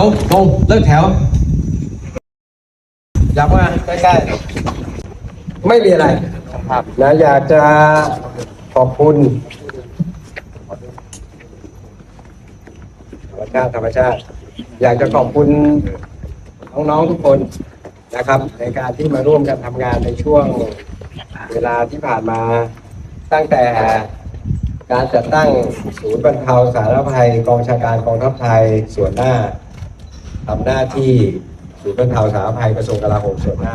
เอาตรงเลิกแถว อยากมาใกล้ๆ ไม่มีอะไรครับนะอยากจะขอบคุณธรรมชาติธรรมชาติ อยากจะขอบคุณน้องๆทุกคนนะครับ ในการที่มาร่วมกันทำงานในช่วงเวลาที่ผ่านมาตั้งแต่การจัดตั้งศูนย์บรรเทาสาธารณภัยกองชาการกองทัพไทยส่วนหน้า ทำหน้าที่ศูนย์บรรเทาสาธารณภัยกระทรวงกลาโหมส่วนหน้า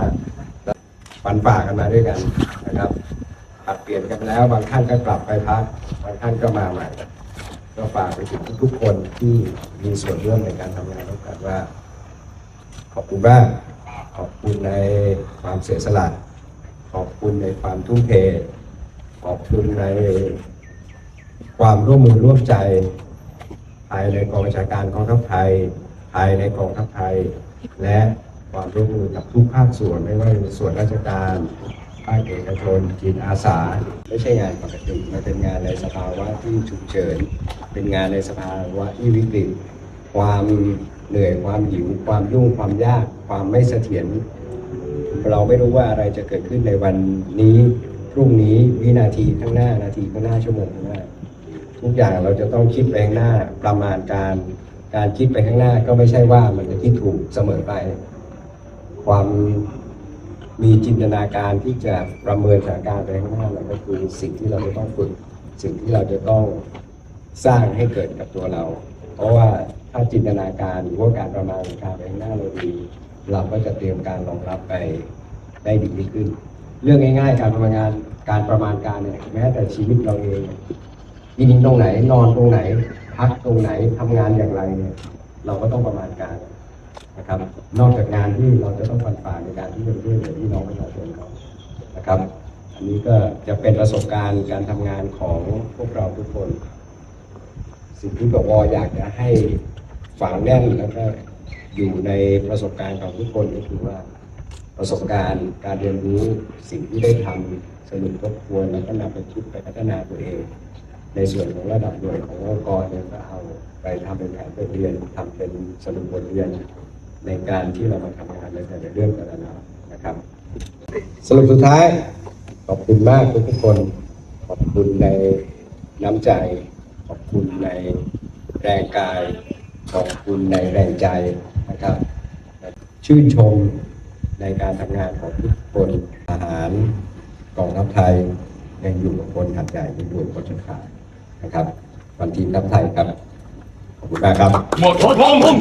ฟันฝ่ากันมาด้วยกันนะครับปรับเปลี่ยนกันแล้วบางท่านก็กลับไปพักบางท่านก็มาใหม่ ก็ฝากไปถึงทุกๆคนที่มีส่วนร่วมในการทำงานร่วมกันว่า ขอบคุณมากขอบคุณในความเสียสละขอบคุณในความทุ่มเท ขอบคุณในความร่วมมือร่วมใจภายในกองบัญชาการกองทัพไทย ภายในกองทัพไทย และความร่วมมือกับทุกภาคส่วนไม่ว่าจะเป็นส่วนราชการภาคเอกชนจิตอาสา ไม่ใช่งานปกติมันเป็นงานในสภาวะที่ฉุกเฉิน เป็นงานในสภาวะที่วิกฤต ความเหนื่อยความหิว ความยุ่งความยาก ความไม่เสถียรเราไม่รู้ว่าอะไรจะเกิดขึ้นในวันนี้พรุ่งนี้วินาทีข้างหน้านาทีข้างหน้าชั่วโมงข้างหน้า ทุกอย่างเราจะต้องคิดไปข้างหน้าประมาณการ การคิดไปข้างหน้าก็ไม่ใช่ว่ามันจะคิดถูกเสมอไป ความมีจินตนาการที่จะประเมินสถานการณ์ไปข้างหน้ามันก็คือสิ่งที่เราจะต้องฝึกสิ่งที่เราจะต้องสร้างให้เกิดกับตัวเรา เพราะว่าถ้าจินตนาการหรือว่าการประมาณการไปข้างหน้าเราดี เราก็จะเตรียมการรองรับไปได้ดีขึ้น เรื่องง่าย ๆ การประมาณงานการประมาณการเนี่ยแม้แต่ชีวิตเราเอง กินตรงไหน นอนตรงไหน พักตรงไหนทำงานอย่างไรเนี่ยเราก็ต้องประมาณการนะครับ นอกจากงานที่เราจะต้องฟันฝ่าในการที่จะช่วยเหลือพี่น้องประชาชนเขานะครับ อันนี้ก็จะเป็นประสบการณ์การทำงานของพวกเราทุกคน สิ่งที่บวอยากจะให้ฝังแน่นแล้วก็อยู่ในประสบการณ์ของทุกคนก็คือว่าประสบการณ์การเรียนรู้สิ่งที่ได้ทำสรุปทบทวนแล้วก็นำไปคิดไปพัฒนาตัวเอง ในส่วนของระดับหน่วยขององค์กรเนี่ยก็เอาไปทำเป็นแผนไปเรียนทำเป็นสรุปบทเรียน ในการที่เรามาทำงานในแต่ละเรื่องแต่ละแนวนะครับ สรุปสุดท้ายขอบคุณมากทุกๆคน ขอบคุณในน้ำใจ ขอบคุณในแรงกาย ขอบคุณในแรงใจนะครับ ชื่นชมในการทำงานของทุกคนอาหารกองทัพไทยยังอยู่กับคนหัดใหญ่ยังอยู่กับคนชนขาด นะครับวันทีมทัพไทยครับ ขอบคุณมากครับ หมดทดลองมึง